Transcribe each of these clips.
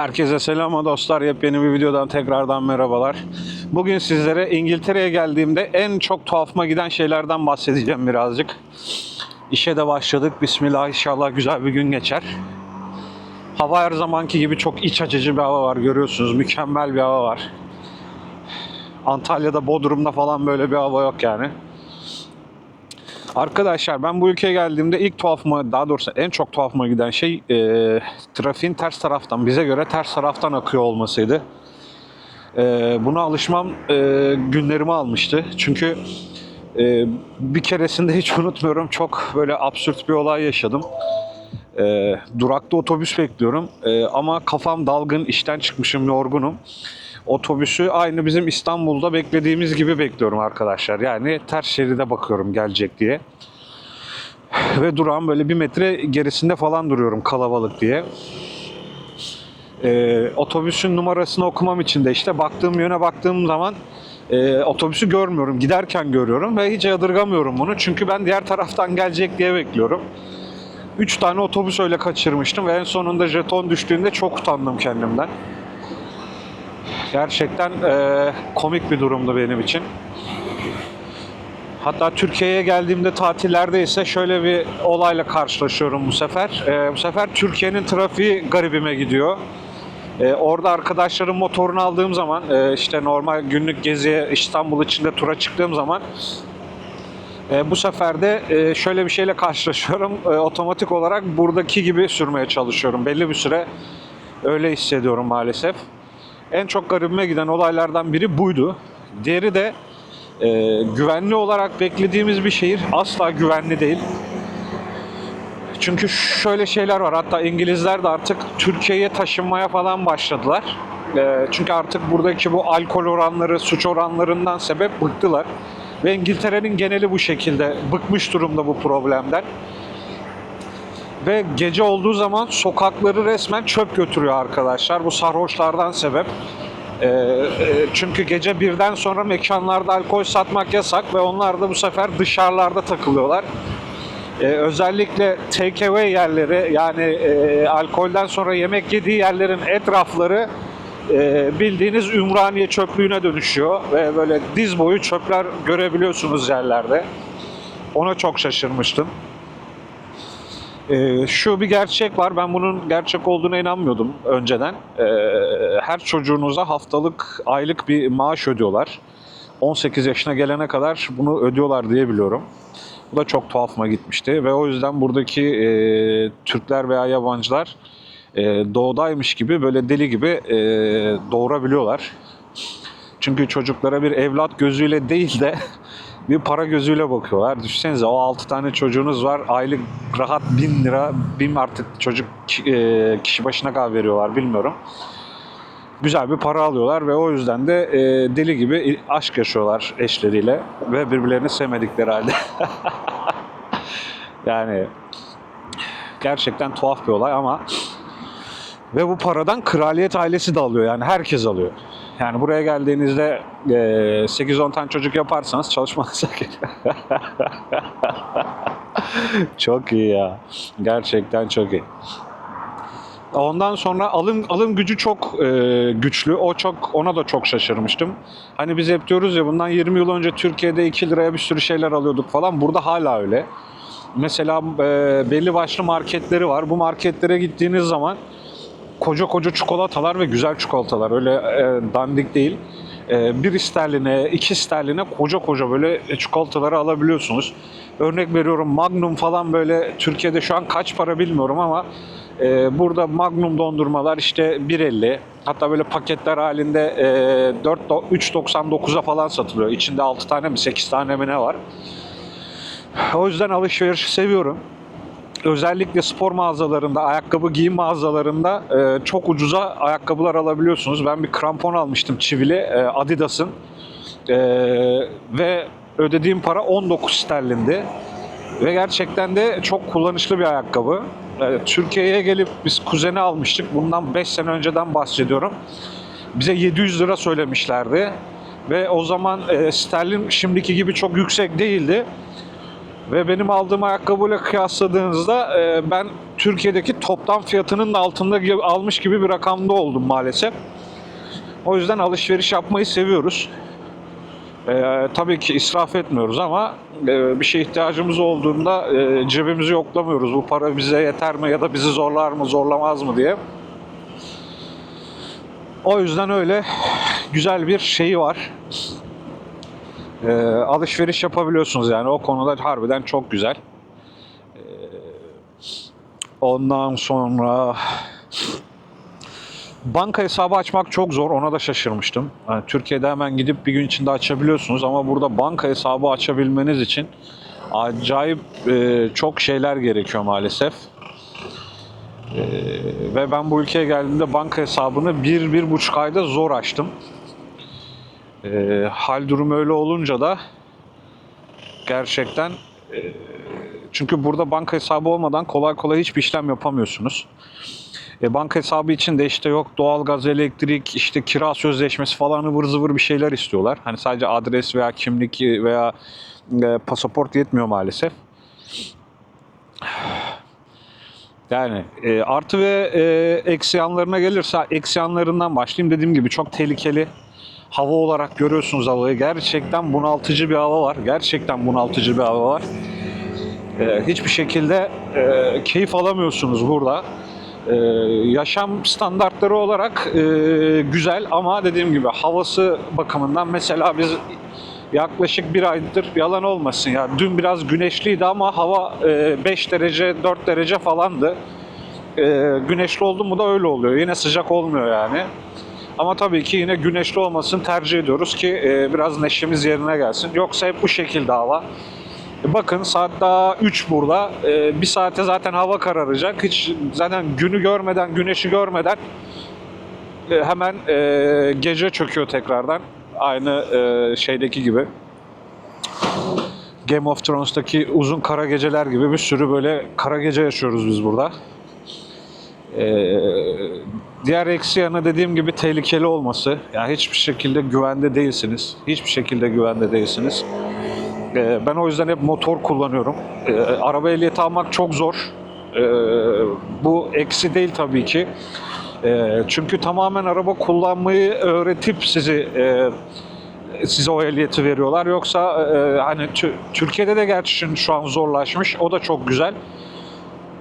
Herkese selam dostlar. Yepyeni bir videodan tekrardan merhabalar. Bugün sizlere İngiltere'ye geldiğimde en çok tuhafıma giden şeylerden bahsedeceğim birazcık. İşe de başladık. Bismillah inşallah güzel bir gün geçer. Hava her zamanki gibi çok iç açıcı bir hava var görüyorsunuz. Mükemmel bir hava var. Antalya'da, Bodrum'da falan böyle bir hava yok yani. Arkadaşlar ben bu ülkeye geldiğimde ilk tuhafıma, daha doğrusu en çok tuhafıma giden şey e, trafiğin ters taraftan, bize göre ters taraftan akıyor olmasıydı. E, buna alışmam e, günlerimi almıştı. Çünkü e, bir keresinde hiç unutmuyorum çok böyle absürt bir olay yaşadım. E, durakta otobüs bekliyorum E, ama kafam dalgın, işten çıkmışım, yorgunum. Otobüsü aynı bizim İstanbul'da beklediğimiz gibi bekliyorum arkadaşlar. Yani ters şeride bakıyorum gelecek diye. Ve durağın böyle bir metre gerisinde falan duruyorum kalabalık diye. Ee, otobüsün numarasını okumam için de işte baktığım yöne baktığım zaman e, otobüsü görmüyorum. Giderken görüyorum ve hiç yadırgamıyorum bunu. Çünkü ben diğer taraftan gelecek diye bekliyorum. 3 tane otobüs öyle kaçırmıştım ve en sonunda jeton düştüğünde çok utandım kendimden. Gerçekten e, komik bir durumdu benim için. Hatta Türkiye'ye geldiğimde tatillerde ise şöyle bir olayla karşılaşıyorum bu sefer. E, bu sefer Türkiye'nin trafiği garibime gidiyor. E, orada arkadaşlarım motorunu aldığım zaman e, işte normal günlük geziye İstanbul içinde tura çıktığım zaman e, bu sefer de e, şöyle bir şeyle karşılaşıyorum. E, otomatik olarak buradaki gibi sürmeye çalışıyorum. Belli bir süre öyle hissediyorum maalesef. En çok garibime giden olaylardan biri buydu. Diğeri de e, güvenli olarak beklediğimiz bir şehir asla güvenli değil. Çünkü şöyle şeyler var. Hatta İngilizler de artık Türkiye'ye taşınmaya falan başladılar. E, çünkü artık buradaki bu alkol oranları, suç oranlarından sebep bıktılar. Ve İngiltere'nin geneli bu şekilde bıkmış durumda bu problemden. Ve gece olduğu zaman sokakları resmen çöp götürüyor arkadaşlar. Bu sarhoşlardan sebep. Ee, e, çünkü gece birden sonra mekanlarda alkol satmak yasak ve onlar da bu sefer dışarılarda takılıyorlar. Ee, özellikle take yerleri yani e, alkolden sonra yemek yediği yerlerin etrafları e, bildiğiniz Ümraniye çöplüğüne dönüşüyor ve böyle diz boyu çöpler görebiliyorsunuz yerlerde. Ona çok şaşırmıştım. Ee, şu bir gerçek var. Ben bunun gerçek olduğuna inanmıyordum önceden. Ee, her çocuğunuza haftalık, aylık bir maaş ödüyorlar. 18 yaşına gelene kadar bunu ödüyorlar diye biliyorum. Bu da çok tuhafıma gitmişti ve o yüzden buradaki e, Türkler veya yabancılar e, doğudaymış gibi böyle deli gibi e, doğurabiliyorlar. Çünkü çocuklara bir evlat gözüyle değil de bir para gözüyle bakıyorlar. Düşünsenize o 6 tane çocuğunuz var. Aylık rahat 1000 lira, 1000 artık çocuk e, kişi başına kadar veriyorlar bilmiyorum. Güzel bir para alıyorlar ve o yüzden de e, deli gibi aşk yaşıyorlar eşleriyle ve birbirlerini sevmedikleri halde. yani gerçekten tuhaf bir olay ama ve bu paradan kraliyet ailesi de alıyor yani herkes alıyor. Yani buraya geldiğinizde e, 8-10 tane çocuk yaparsanız çalışmanıza Çok iyi ya. Gerçekten çok iyi. Ondan sonra alım alım gücü çok e, güçlü. O çok ona da çok şaşırmıştım. Hani biz hep diyoruz ya bundan 20 yıl önce Türkiye'de 2 liraya bir sürü şeyler alıyorduk falan. Burada hala öyle. Mesela e, belli başlı marketleri var. Bu marketlere gittiğiniz zaman koca koca çikolatalar ve güzel çikolatalar. Öyle e, dandik değil. E, bir sterline, iki sterline koca koca böyle çikolataları alabiliyorsunuz. Örnek veriyorum Magnum falan böyle Türkiye'de şu an kaç para bilmiyorum ama e, burada Magnum dondurmalar işte 1.50 hatta böyle paketler halinde e, 4 3.99'a falan satılıyor. İçinde 6 tane mi 8 tane mi ne var. O yüzden alışveriş seviyorum özellikle spor mağazalarında, ayakkabı giyim mağazalarında e, çok ucuza ayakkabılar alabiliyorsunuz. Ben bir krampon almıştım çivili e, Adidas'ın e, ve ödediğim para 19 sterlindi. Ve gerçekten de çok kullanışlı bir ayakkabı. E, Türkiye'ye gelip biz kuzeni almıştık. Bundan 5 sene önceden bahsediyorum. Bize 700 lira söylemişlerdi. Ve o zaman e, sterlin şimdiki gibi çok yüksek değildi. Ve benim aldığım ayakkabıyla kıyasladığınızda e, ben Türkiye'deki toptan fiyatının da altında gibi, almış gibi bir rakamda oldum maalesef. O yüzden alışveriş yapmayı seviyoruz. E, tabii ki israf etmiyoruz ama e, bir şey ihtiyacımız olduğunda e, cebimizi yoklamıyoruz. Bu para bize yeter mi ya da bizi zorlar mı zorlamaz mı diye. O yüzden öyle güzel bir şeyi var. E, alışveriş yapabiliyorsunuz yani o konuda harbiden çok güzel. E, ondan sonra banka hesabı açmak çok zor. Ona da şaşırmıştım. Yani Türkiye'de hemen gidip bir gün içinde açabiliyorsunuz ama burada banka hesabı açabilmeniz için acayip e, çok şeyler gerekiyor maalesef. E, ve ben bu ülkeye geldiğimde banka hesabını bir, bir buçuk ayda zor açtım. E, hal durumu öyle olunca da gerçekten e, çünkü burada banka hesabı olmadan kolay kolay hiçbir işlem yapamıyorsunuz. E, banka hesabı için de işte yok doğalgaz, elektrik, işte kira sözleşmesi falan ıvır zıvır bir şeyler istiyorlar. Hani sadece adres veya kimlik veya e, pasaport yetmiyor maalesef. Yani e, artı ve e, eksi yanlarına gelirse eksi yanlarından başlayayım. Dediğim gibi çok tehlikeli. Hava olarak görüyorsunuz havayı. Gerçekten bunaltıcı bir hava var. Gerçekten bunaltıcı bir hava var. E, hiçbir şekilde e, keyif alamıyorsunuz burada. Ee, yaşam standartları olarak e, güzel ama dediğim gibi havası bakımından mesela biz yaklaşık bir aydır yalan olmasın ya dün biraz güneşliydi ama hava e, 5 derece 4 derece falandı. E, güneşli oldu mu da öyle oluyor. Yine sıcak olmuyor yani. Ama tabii ki yine güneşli olmasını tercih ediyoruz ki e, biraz neşemiz yerine gelsin. Yoksa hep bu şekilde hava. E, Bakın saat daha 3 burada. E, bir saate zaten hava kararacak. Hiç zaten günü görmeden, güneşi görmeden e, hemen e, gece çöküyor tekrardan. Aynı e, şeydeki gibi. Game of Thrones'taki uzun kara geceler gibi bir sürü böyle kara gece yaşıyoruz biz burada. E, diğer eksi yanı dediğim gibi tehlikeli olması. Yani hiçbir şekilde güvende değilsiniz. Hiçbir şekilde güvende değilsiniz. Ee, Ben o yüzden hep motor kullanıyorum. Ee, Araba ehliyeti almak çok zor. Ee, Bu eksi değil tabii ki. Ee, Çünkü tamamen araba kullanmayı öğretip sizi e, size o ehliyeti veriyorlar. Yoksa e, hani Tü- Türkiye'de de gerçi şu an zorlaşmış. O da çok güzel.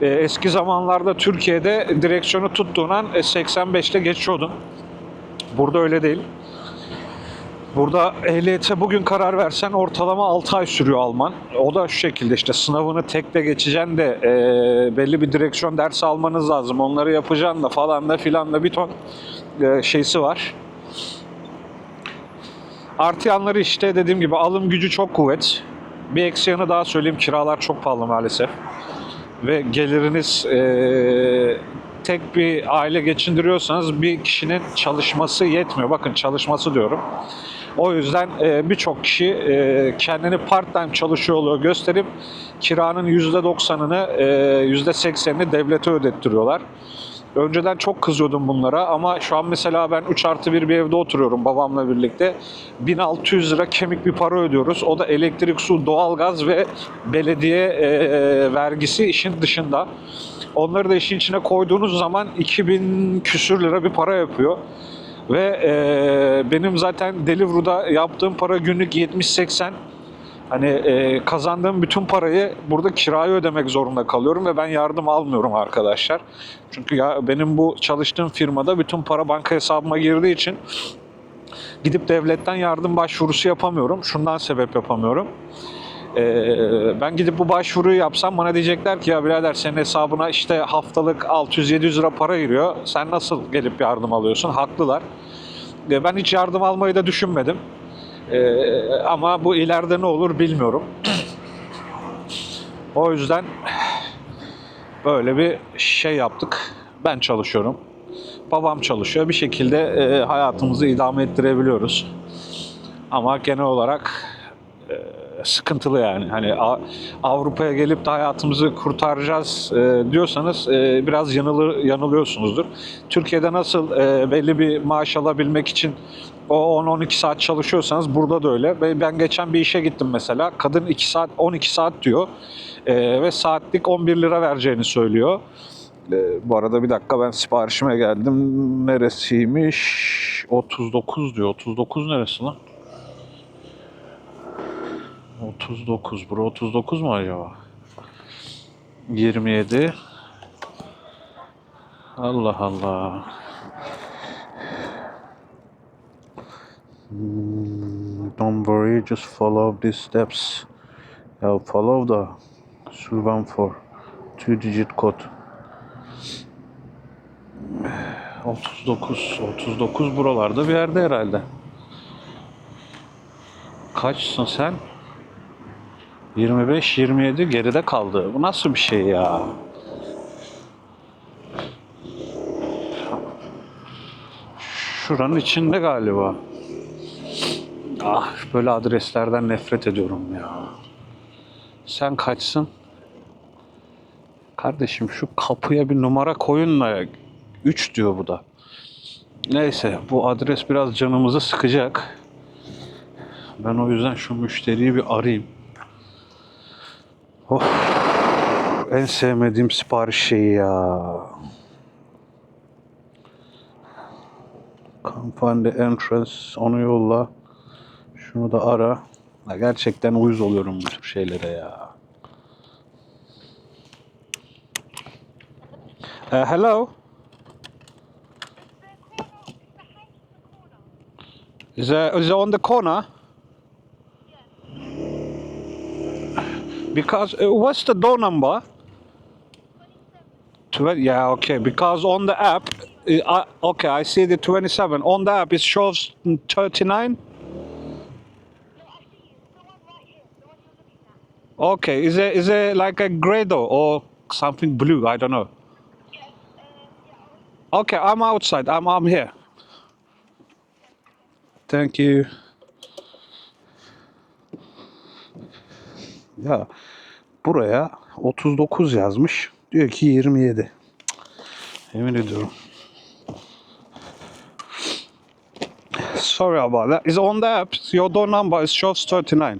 Ee, Eski zamanlarda Türkiye'de direksiyonu tuttuğun an e, 85'te geçiyordun. Burada öyle değil. Burada ehliyete bugün karar versen ortalama 6 ay sürüyor alman. O da şu şekilde işte sınavını tekte geçeceksin de e, belli bir direksiyon dersi almanız lazım. Onları yapacaksın da falan da filan da bir ton e, şeysi var. Artı yanları işte dediğim gibi alım gücü çok kuvvet. Bir eksi yanı daha söyleyeyim kiralar çok pahalı maalesef. Ve geliriniz e, tek bir aile geçindiriyorsanız bir kişinin çalışması yetmiyor. Bakın çalışması diyorum. O yüzden e, birçok kişi e, kendini part time çalışıyor oluyor gösterip kiranın %90'ını e, %80'ini devlete ödettiriyorlar. Önceden çok kızıyordum bunlara ama şu an mesela ben 3 artı 1 bir evde oturuyorum babamla birlikte. 1600 lira kemik bir para ödüyoruz. O da elektrik, su, doğalgaz ve belediye e, vergisi işin dışında. Onları da işin içine koyduğunuz zaman 2000 küsür lira bir para yapıyor. Ve e, benim zaten Deliveroo'da yaptığım para günlük 70-80. Hani e, kazandığım bütün parayı burada kirayı ödemek zorunda kalıyorum ve ben yardım almıyorum arkadaşlar. Çünkü ya benim bu çalıştığım firmada bütün para banka hesabıma girdiği için gidip devletten yardım başvurusu yapamıyorum. Şundan sebep yapamıyorum. Ee, ben gidip bu başvuruyu yapsam bana diyecekler ki ya birader senin hesabına işte haftalık 600-700 lira para giriyor. Sen nasıl gelip yardım alıyorsun? Haklılar. Ee, ben hiç yardım almayı da düşünmedim. Ee, ama bu ileride ne olur bilmiyorum. o yüzden böyle bir şey yaptık. Ben çalışıyorum. Babam çalışıyor. Bir şekilde e, hayatımızı idame ettirebiliyoruz. Ama genel olarak e, sıkıntılı yani. Hani Avrupa'ya gelip de hayatımızı kurtaracağız e, diyorsanız e, biraz yanılı, yanılıyorsunuzdur. Türkiye'de nasıl e, belli bir maaş alabilmek için o 10-12 saat çalışıyorsanız burada da öyle. Ben geçen bir işe gittim mesela. Kadın 2 saat 12 saat diyor. E, ve saatlik 11 lira vereceğini söylüyor. E, bu arada bir dakika ben siparişime geldim. Neresiymiş? 39 diyor. 39 neresi lan? 39. Bura 39 mu acaba? 27. Allah Allah. Hmm, Don't worry, just follow these steps. Yeah, follow the Survan for two digit code. 39. 39 buralarda bir yerde herhalde. Kaçsın sen? 25 27 geride kaldı. Bu nasıl bir şey ya? Şuranın içinde galiba. Ah böyle adreslerden nefret ediyorum ya. Sen kaçsın? Kardeşim şu kapıya bir numara koyun da 3 diyor bu da. Neyse bu adres biraz canımızı sıkacak. Ben o yüzden şu müşteriyi bir arayayım. Of, en sevmediğim sipariş şeyi ya. Kampanya entrance onu yolla. Şunu da ara. Ya gerçekten uyuz oluyorum bu tür şeylere ya. Uh, hello. Is it, is it on the corner? Because uh, what's the door number? 20, yeah, okay. Because on the app, uh, okay, I see the 27. On the app, it shows 39. Okay, is it is it like a Grado or something blue? I don't know. Okay, I'm outside. I'm I'm here. Thank you. Ya buraya 39 yazmış. Diyor ki 27. Emin ediyorum. Sorry about that. Is on the app. Your door number is shows 39.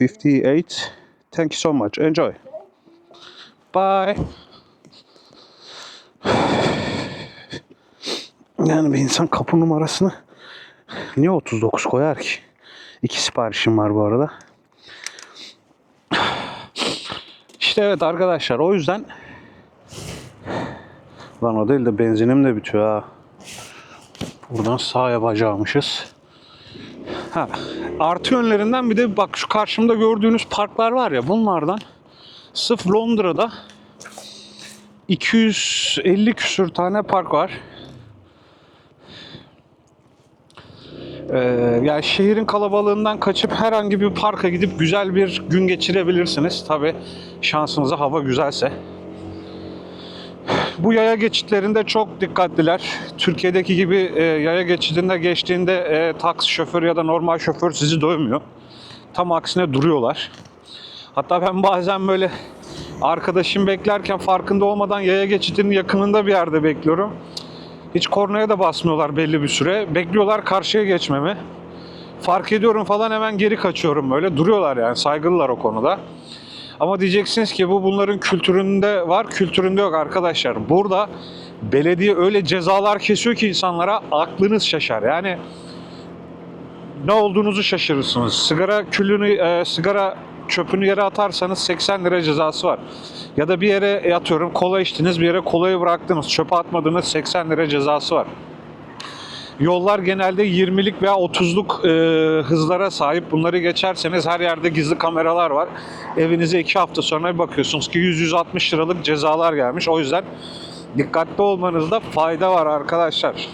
58. Thank you so much. Enjoy. Bye. Yani bir insan kapı numarasını niye 39 koyar ki? İki siparişim var bu arada. İşte evet arkadaşlar o yüzden Lan o değil de benzinim de bitiyor ha. Buradan sağa yapacakmışız. Ha, artı yönlerinden bir de bak şu karşımda gördüğünüz parklar var ya bunlardan sırf Londra'da 250 küsür tane park var. Ee, yani şehrin kalabalığından kaçıp herhangi bir parka gidip güzel bir gün geçirebilirsiniz. Tabi şansınıza hava güzelse. Bu yaya geçitlerinde çok dikkatliler. Türkiye'deki gibi e, yaya geçidinde geçtiğinde e, taksi şoförü ya da normal şoför sizi dövmüyor. Tam aksine duruyorlar. Hatta ben bazen böyle arkadaşım beklerken farkında olmadan yaya geçidinin yakınında bir yerde bekliyorum. Hiç kornaya da basmıyorlar belli bir süre. Bekliyorlar karşıya geçmemi. Fark ediyorum falan hemen geri kaçıyorum böyle. Duruyorlar yani saygılılar o konuda. Ama diyeceksiniz ki bu bunların kültüründe var, kültüründe yok arkadaşlar. Burada belediye öyle cezalar kesiyor ki insanlara aklınız şaşar. Yani ne olduğunuzu şaşırırsınız. Sigara külünü, e, sigara çöpünü yere atarsanız 80 lira cezası var. Ya da bir yere atıyorum kola içtiniz, bir yere kolayı bıraktınız, çöpe atmadınız 80 lira cezası var. Yollar genelde 20'lik veya 30'luk e, hızlara sahip. Bunları geçerseniz her yerde gizli kameralar var. Evinize 2 hafta sonra bir bakıyorsunuz ki 100-160 liralık cezalar gelmiş. O yüzden dikkatli olmanızda fayda var arkadaşlar.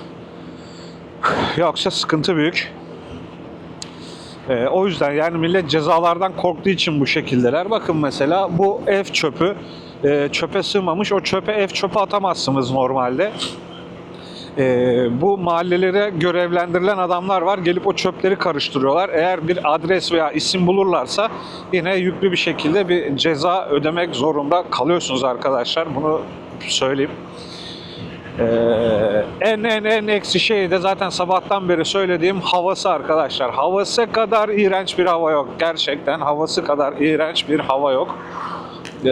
Yoksa sıkıntı büyük. E, o yüzden yani millet cezalardan korktuğu için bu şekildeler. Bakın mesela bu ev çöpü e, çöpe sığmamış. O çöpe ev çöpe atamazsınız normalde. e, bu mahallelere görevlendirilen adamlar var. Gelip o çöpleri karıştırıyorlar. Eğer bir adres veya isim bulurlarsa yine yüklü bir şekilde bir ceza ödemek zorunda kalıyorsunuz arkadaşlar. Bunu söyleyeyim. Ee, en en en eksi şey de zaten sabahtan beri söylediğim havası arkadaşlar. Havası kadar iğrenç bir hava yok. Gerçekten havası kadar iğrenç bir hava yok. Ee,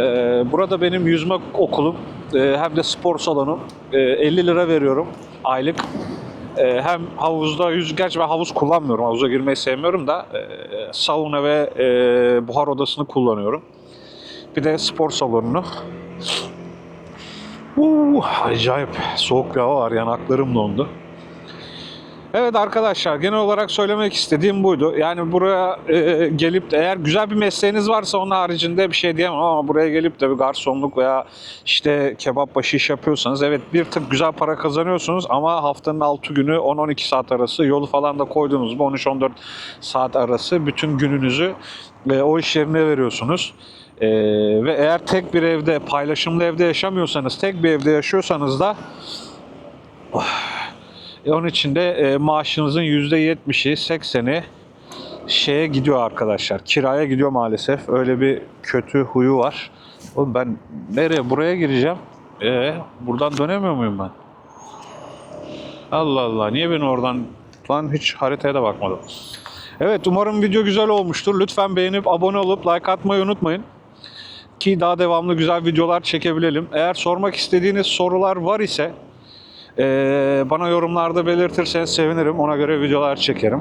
burada benim yüzme okulum ee, hem de spor salonum. Ee, 50 lira veriyorum aylık. Ee, hem havuzda yüz gerçi ben havuz kullanmıyorum. Havuza girmeyi sevmiyorum da e, sauna ve e, buhar odasını kullanıyorum. Bir de spor salonunu. Uuu, acayip soğuk bir hava var. Yanaklarım dondu. Evet arkadaşlar genel olarak söylemek istediğim buydu. Yani buraya e, gelip de eğer güzel bir mesleğiniz varsa onun haricinde bir şey diyemem ama buraya gelip de bir garsonluk veya işte kebap başı iş yapıyorsanız evet bir tık güzel para kazanıyorsunuz ama haftanın 6 günü 10-12 saat arası yolu falan da koydunuz mu 13-14 saat arası bütün gününüzü e, o iş yerine veriyorsunuz. E, ve eğer tek bir evde paylaşımlı evde yaşamıyorsanız tek bir evde yaşıyorsanız da e, onun için de e, maaşınızın %70'i, 80'i şeye gidiyor arkadaşlar. Kiraya gidiyor maalesef. Öyle bir kötü huyu var. Oğlum ben nereye? Buraya gireceğim. E, buradan dönemiyor muyum ben? Allah Allah. Niye beni oradan... Lan hiç haritaya da bakmadım. Evet umarım video güzel olmuştur. Lütfen beğenip abone olup like atmayı unutmayın. Ki daha devamlı güzel videolar çekebilelim. Eğer sormak istediğiniz sorular var ise ee, bana yorumlarda belirtirseniz sevinirim. Ona göre videolar çekerim.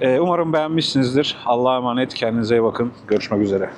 Ee, umarım beğenmişsinizdir. Allah'a emanet. Kendinize iyi bakın. Görüşmek üzere.